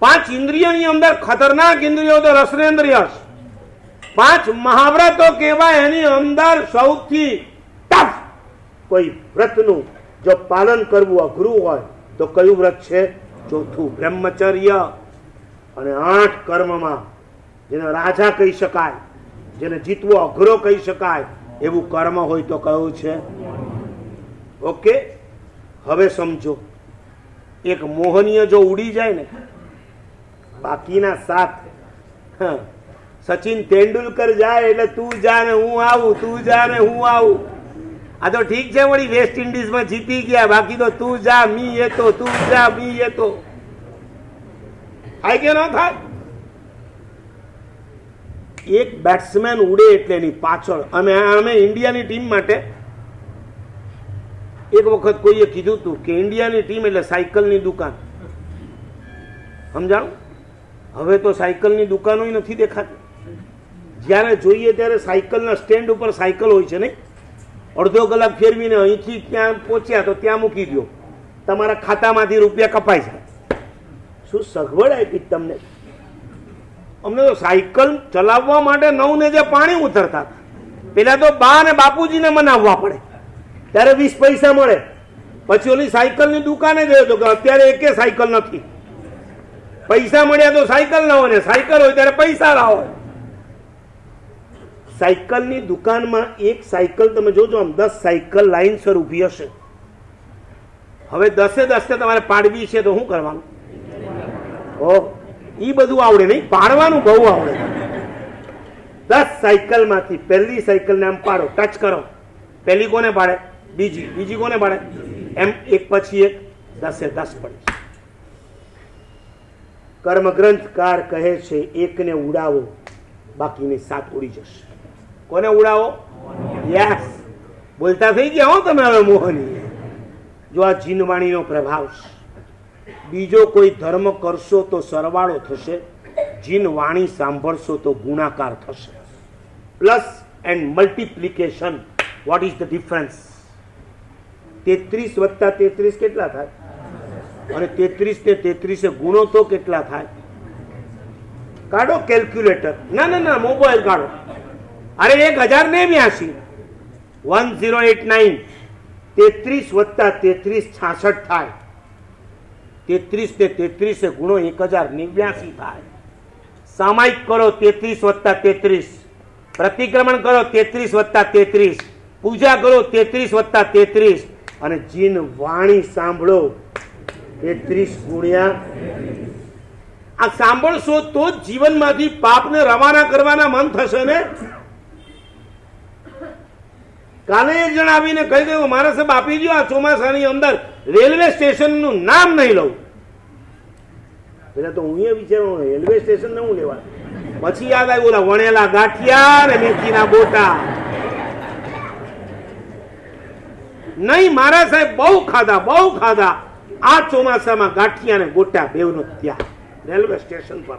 પાંચ ઇન્દ્રિયોની અંદર ખતરનાક ઇન્દ્રિયો તો રસનેન્દ્રિય પાંચ મહાવ્રતો કહેવાય એની અંદર સૌથી ટફ કોઈ વ્રતનું. જો પાલન કરવું અઘરું હોય તો કયું વ્રત છે? ચોથું બ્રહ્મચર્ય. અને આઠ કર્મમાં. જેને રાજા કહી શકાય, જેને જીતવો અઘરો કહી શકાય, એવું કર્મ હોય તો કયું છે? ઓકે, હવે સમજો. એક મોહનીય જો ઉડી જાય ને બાકીના સાત. સચિન તેંડુલકર જાય એટલે તું જા ને હું આવું, તું જા ને હું આવું. આ તો ઠીક છે, વળી વેસ્ટ ઇન્ડિઝમાં જીતી ગયા. બાકી તો તું જા, મી એ તો, તું જા, મી એ તો. થાય કે ન થાય? એક બેટ્સમેન ઉડે એટલે એની પાછળ. અમે અમે ઇન્ડિયાની ટીમ માટે એક વખત કોઈએ કીધું હતું કે ઇન્ડિયાની ટીમ એટલે સાયકલની દુકાન. સમજાણું? હવે તો સાયકલની દુકાનો નથી દેખાતી. જ્યારે જોઈએ ત્યારે સાયકલના સ્ટેન્ડ ઉપર સાયકલ હોય છે નહીં? અડધો કલાક ફેરવીને અહીંથી ત્યાં પહોંચ્યા તો ત્યાં મૂકી દો તમારા ખાતામાંથી રૂપિયા કપાય છે. શું સગવડ આપી તમને? અમને તો સાયકલ ચલાવવા માટે નવને જે પાણી ઉતરતા પેલા તો બા અને બાપુજીને મનાવવા પડે. ત્યારે વીસ પૈસા મળે. પછી ઓલી સાયકલની દુકાને ગયો તો કે અત્યારે એકે સાયકલ નથી. પૈસા મળ્યા તો સાયકલ હોય ને સાયકલ હોય ત્યારે પૈસા લાવો સાયકલની દુકાનમાં એક સાયકલ તમે જોજો આમ દસ સાયકલ લાઈનસર ઊભી હશે. હવે દસે દસે તમારે પાડવી છે તો શું કરવાનું? ઓહ એ બધું આવડે નહીં, પાડવાનું બહુ આવડે. દસ સાયકલમાંથી પહેલી સાયકલને આમ પાડો, ટચ કરો. પહેલી કોને પાડે? બીજી. બીજી કોને પાડે? એમ એક પછી એક, દસે દસ પડે કર્મગ્રંથકાર કહે છે, એકને ઉડાવો, બાકીની સાત ઉડી જશે. કોને ઉડાવો? યસ. બોલતા થઈ ગયા હો તમે હવે મોહની જો આ જીનવાણીનો પ્રભાવ બીજો કોઈ ધર્મ કરશો તો સરવાળો થશે જીન વાણી સાંભળશો તો ગુણાકાર થશે. Plus and multiplication, what is the difference? તેત્રીસ વત્તા તેત્રીસ કેટલા થાય? અને તેત્રીસ ને તેત્રીસે ગુણો તો કેટલા થાય? કાઢો કેલ્ક્યુલેટર. ના ના ના, મોબાઈલ કાઢો. અરે એક હજાર ને બ્યાસી વન ઝીરો એટ નાઇન. તેત્રીસ વત્તા તેત્રીસ છાસઠ થાય. તેત્રીસ ને તેત્રીસે ગુણો એક હજાર નેવ્યાસી થાય. સામાયિક કરો તેત્રીસ વત્તા તેત્રીસ. પ્રતિક્રમણ કરો તેત્રીસ વત્તા તેત્રીસ. પૂજા કરો તેત્રીસ વત્તા તેત્રીસ. અને જીન વાણી સાંભળો. તેત્રીસ ગુણ્યા. આ સાંભળશો તો જ જીવનમાંથી પાપને રવાના કરવાના મન થશે ને? કાલે એક જણ આવીને કહી ગયું, મારા સાહેબ, આપી દો આ ચોમાસાની અંદર. રેલવે સ્ટેશનનું નામ નહીં લઉં. પેલા તો હું એ વિચારું રેલવે સ્ટેશન ને હું લેવા? પછી યાદ આવ્યું, ઓલા વણેલા ગાંઠિયા ને મેથીના બોટા નહીં, મારા સાહેબ, બહુ ખાધા બહુ ખાધા. આ ચોમાસામાં ગાંઠિયા ને ગોટા બેવનો ત્યાં રેલવે સ્ટેશન પર.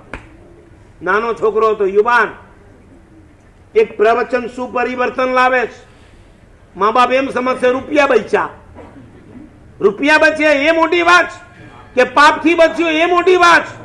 નાનો છોકરો હતો, યુવાન. એક પ્રવચન શું પરિવર્તન લાવે છે. મા બાપ એમ સમજશે, રૂપિયા બચ્યા. રૂપિયા બચ્યા એ મોટી વાત કે કે પાપથી બચ્યો એ મોટી વાત